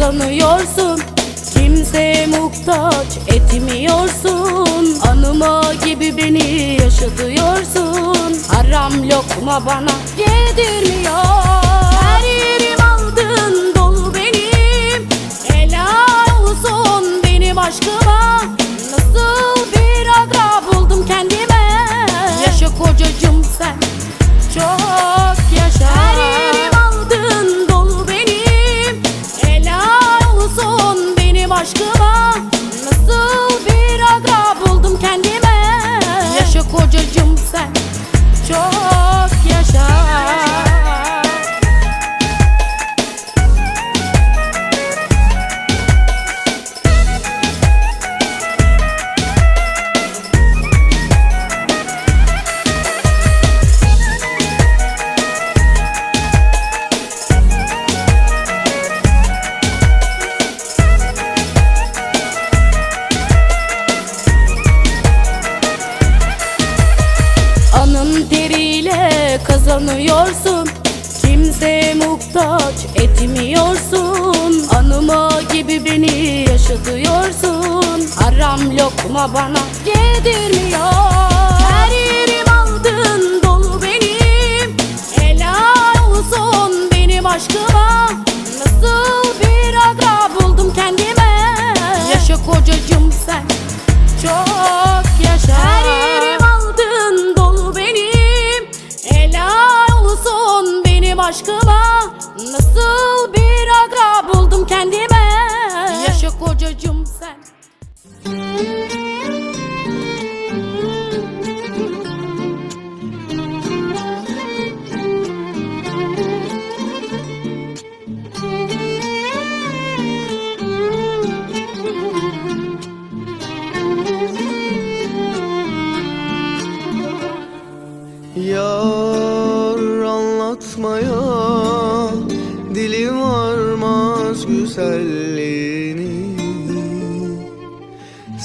Kazanıyorsun. Kimseye muhtaç etmiyorsun. Anıma gibi beni yaşatıyorsun. Haram lokma bana yedirmiyor. Her aldın dolu benim. Helal olsun benim aşkıma. Nasıl bir adra buldum kendime? Yaşa kocacım sen kazanıyorsun. Kimseye muhtaç etmiyorsun. Anıma gibi beni yaşatıyorsun. Haram lokma bana yedirmiyor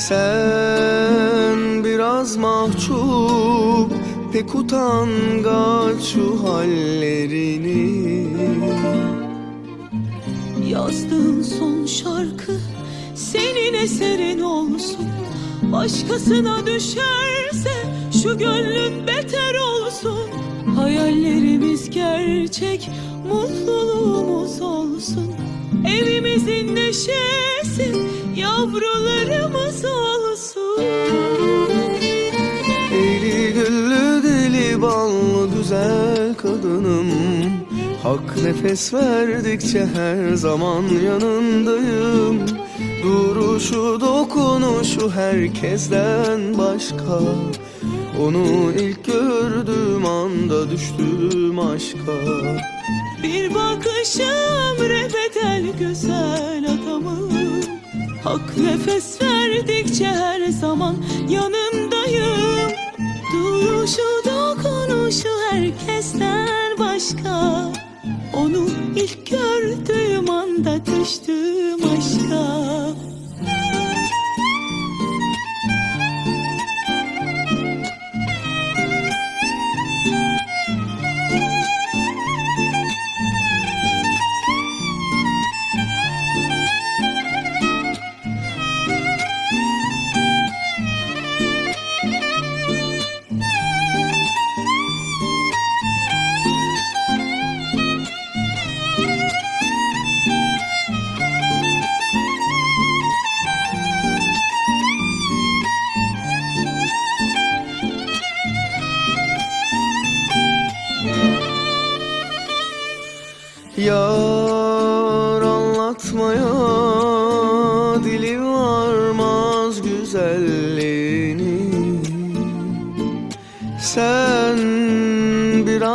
Sen biraz mahcup pek utangaç şu hallerini. Yazdığın son şarkı senin eserin olsun. Başkasına düşerse şu gönlün beter olsun. Hayallerimiz gerçek, mutluluğumuz olsun. Evimizin neşesi, yavrularımız olsun. Eli güllü deli ballı güzel kadınım. Hak nefes verdikçe her zaman yanındayım. Duruşu dokunuşu herkesten başka. Onu ilk gördüğüm anda düştüm aşka. Bir bakışım rebedel güzel adamım Hak nefes verdikçe her zaman yanındayım. Duruşu dokunuşu herkesten başka. Onu ilk gördüğüm anda düştüm aşka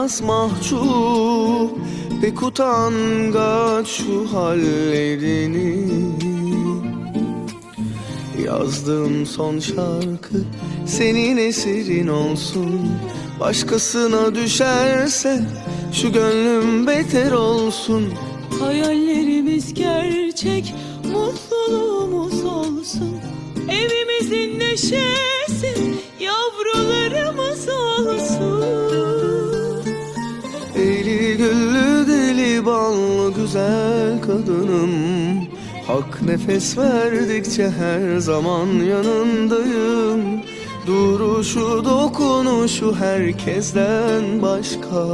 biraz mahcup pek utangaç şu hallerini. Yazdığım son şarkı senin eserin olsun. Başkasına düşerse şu gönlüm beter olsun. Hayallerimiz gerçek, mutluluğumuz olsun. Evimizin neşesi, kadınım Hak nefes verdikçe her zaman yanındayım. Duruşu dokunuşu herkesten başka.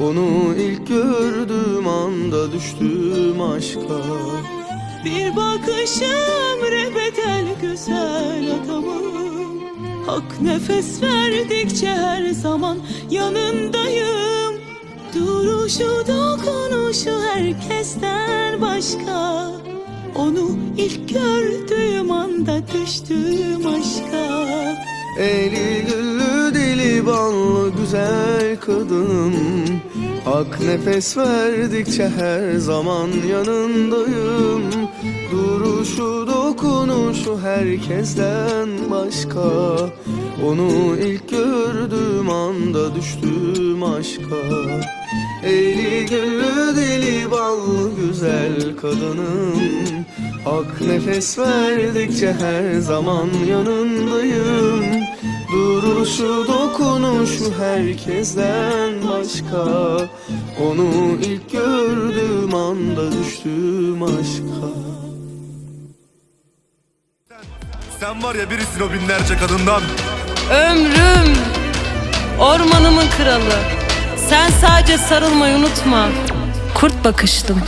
Onu ilk gördüğüm anda düştüm aşka. Bir bakışım rebedel güzel adamım. Hak nefes verdikçe her zaman yanındayım. Duruşu dokunuşu başka Onu ilk gördüğüm anda düştüğüm aşka. Eli güllü dili ballı güzel kadınım. Hak nefes verdikçe her zaman yanındayım. Duruşu dokunuşu herkesten başka. Onu ilk gördüğüm anda düştüm aşka Eli güllü dili ballı güzel kadınım Hak nefes verdikçe her zaman yanındayım. Duruşu dokunuşu herkesten başka. Onu ilk gördüğüm anda düştüm aşka. Sen var ya birisin o binlerce kadından. Ömrüm Ormanımın kralı Sen sadece sarılmayı unutma. Kurt bakışlım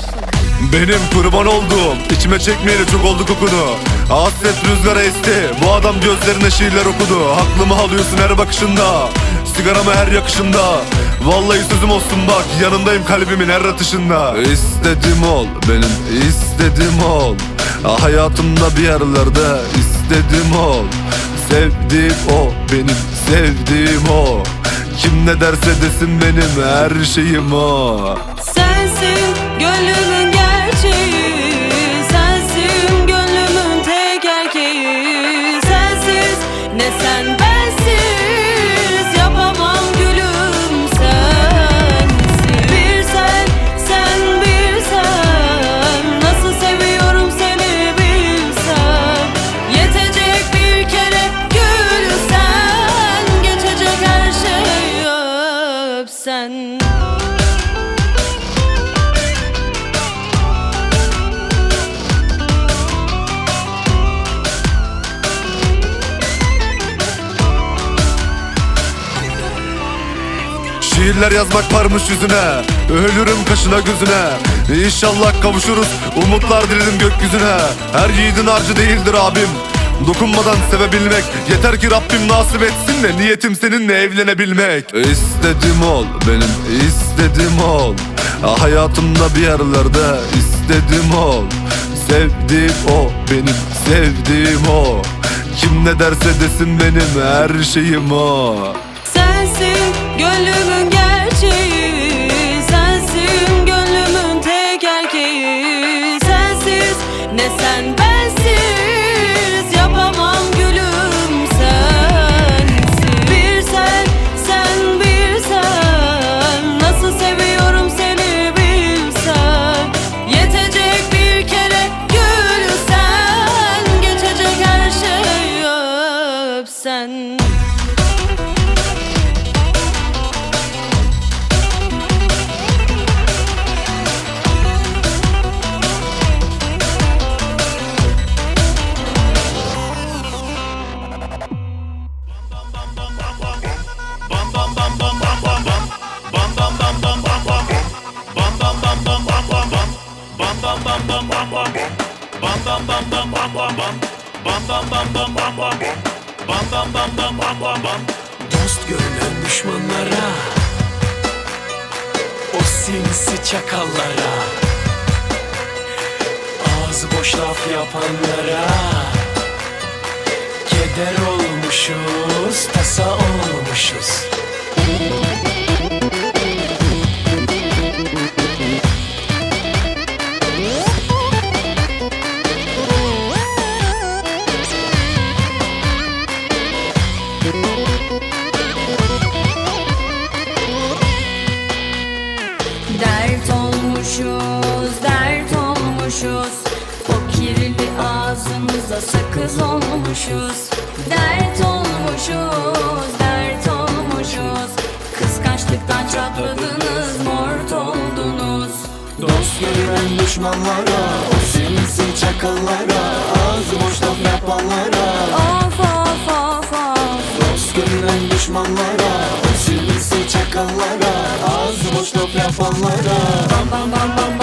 Benim kurban olduğum içime çekmeyeli çok oldu kokunu. Hasret rüzgara esti Bu adam gözlerine şiirler okudu. Aklımı alıyorsun her bakışında Sigaramı her yakışında. Vallahi sözüm olsun bak Yanındayım kalbimin her atışında. İstedim ol benim istedim ol. Ah, Hayatımda bir yerlerde istedim ol. Sevdiğim o benim sevdiğim o Kim ne derse desin benim her şeyim o. Sensin Şiirler yazmak varmış yüzüne. Ölürüm kaşına gözüne. İnşallah kavuşuruz Umutlar dilerim gökyüzüne. Her yiğidin harcı değildir abim. Dokunmadan sevebilmek. Yeter ki Rabbim nasip etsin de Niyetim seninle evlenebilmek. İstedim ol benim istedim ol. Ah, Hayatımda bir yerlerde istedim ol. Sevdiğim o benim sevdiğim o. Kim ne derse desin benim her şeyim o. Sensin gönlümün ben bam bam bam bam bam bam bam bam bam bam bam bam bam öpsen Dost görünen düşmanlara O sinsi çakallara. Ağzı boş laf yapanlara Keder olmuşuz, tasa olmuşuz düşmanlara O sinsi çakallara Ağzı boş laf yapanlara. Of of of of. Dost görünen düşmanlara O sinsi çakallara Ağzı boş laf yapanlara. Bam bam bam bam